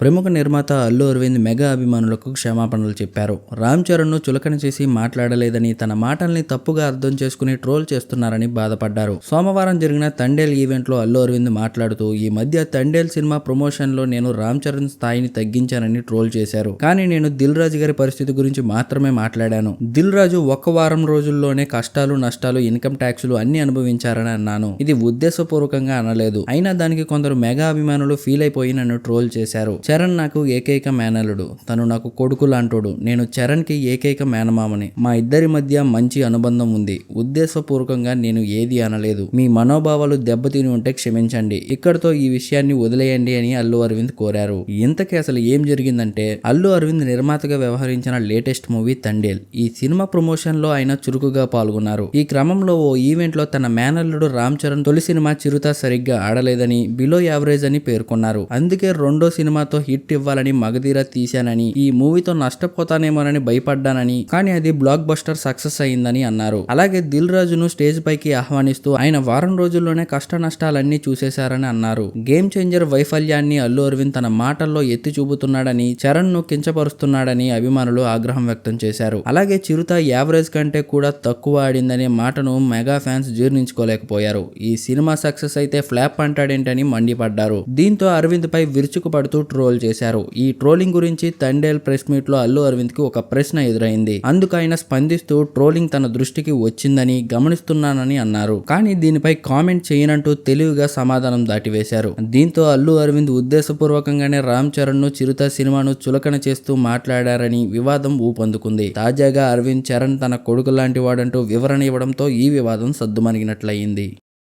ప్రముఖ నిర్మాత అల్లు అరవింద్ మెగా అభిమానులకు క్షమాపణలు చెప్పారు. రామ్ చరణ్ను చులకన చేసి మాట్లాడలేదని తన మాటల్ని తప్పుగా అర్థం చేసుకుని ట్రోల్ చేస్తున్నారని బాధపడ్డారు. సోమవారం జరిగిన తండేల్ ఈవెంట్లో అల్లు అరవింద్ మాట్లాడుతూ ఈ మధ్య తండేల్ సినిమా ప్రమోషన్లో నేను రామ్ చరణ్ స్థాయిని తగ్గించానని ట్రోల్ చేశారు. కానీ నేను దిల్ రాజు గారి పరిస్థితి గురించి మాత్రమే మాట్లాడాను. దిల్ రాజు ఒక్క వారం రోజుల్లోనే కష్టాలు నష్టాలు ఇన్కమ్ ట్యాక్సులు అన్ని అనుభవించారని అన్నాను. ఇది ఉద్దేశపూర్వకంగా అనలేదు. అయినా దానికి కొందరు మెగా అభిమానులు ఫీల్ అయిపోయి నన్ను ట్రోల్ చేశారు. చరణ్ నాకు ఏకైక మేనలుడు. తను నాకు కొడుకు లాంటోడు. నేను చరణ్కి ఏకైక మేనమామని. మా ఇద్దరి మధ్య మంచి అనుబంధం ఉంది. ఉద్దేశపూర్వకంగా నేను ఏది అనలేదు. మీ మనోభావాలు దెబ్బతిని ఉంటే క్షమించండి. ఇక్కడతో ఈ విషయాన్ని వదిలేయండి అని అల్లు అరవింద్ కోరారు. ఇంతకీ అసలు ఏం జరిగిందంటే అల్లు అరవింద్ నిర్మాతగా వ్యవహరించిన లేటెస్ట్ మూవీ తండేల్. ఈ సినిమా ప్రమోషన్లో ఆయన చురుకుగా పాల్గొన్నారు. ఈ క్రమంలో ఓ ఈవెంట్లో తన మేనల్లుడు రామ్ చరణ్ తొలి సినిమా చిరుత సరిగ్గా ఆడలేదని బిలో యావరేజ్ అని పేర్కొన్నారు. అందుకే రెండో సినిమాతో హిట్ ఇవ్వాలని మగధీర తీశానని ఈ మూవీతో నష్టపోతానేమోనని భయపడ్డానని కానీ అది బ్లాక్ బస్టర్ సక్సెస్ అయిందని అన్నారు. అలాగే దిల్ రాజును స్టేజ్ పైకి ఆహ్వానిస్తూ ఆయన వారం రోజుల్లోనే కష్ట నష్టాలన్నీ చూసేశారని అన్నారు. గేమ్ చేంజర్ వైఫల్యాన్ని అల్లు అరవింద్ తన మాటల్లో ఎత్తి చూపుతున్నాడని చరణ్ను కించపరుస్తున్నాడని అభిమానులు ఆగ్రహం వ్యక్తం చేశారు. అలాగే చిరుత యావరేజ్ కంటే కూడా తక్కువ ఆడిందనే మాటను మెగా ఫ్యాన్స్ జీర్ణించుకోలేకపోయారు. ఈ సినిమా సక్సెస్ అయితే ఫ్లాప్ అంటాడేంటని మండిపడ్డారు. దీంతో అరవింద్ పై విరుచుకుపడుతూ ట్రోల్ చేశారు. ఈ ట్రోలింగ్ గురించి తండేల్ ప్రెస్ మీట్లో అల్లు అరవింద్కి ఒక ప్రశ్న ఎదురైంది. అందుకు ఆయన స్పందిస్తూ ట్రోలింగ్ తన దృష్టికి వచ్చిందని గమనిస్తున్నానని అన్నారు. కానీ దీనిపై కామెంట్ చేయనంటూ తెలివిగా సమాధానం దాటివేశారు. దీంతో అల్లు అరవింద్ ఉద్దేశపూర్వకంగానే రామ్ చరణ్ను చిరుత సినిమాను చులకన చేస్తూ మాట్లాడారని వివాదం ఊపందుకుంది. తాజాగా అరవింద్ చరణ్ తన కొడుకు లాంటి వాడంటూ వివరణ ఇవ్వడంతో ఈ వివాదం సద్దుమణిగినట్లయింది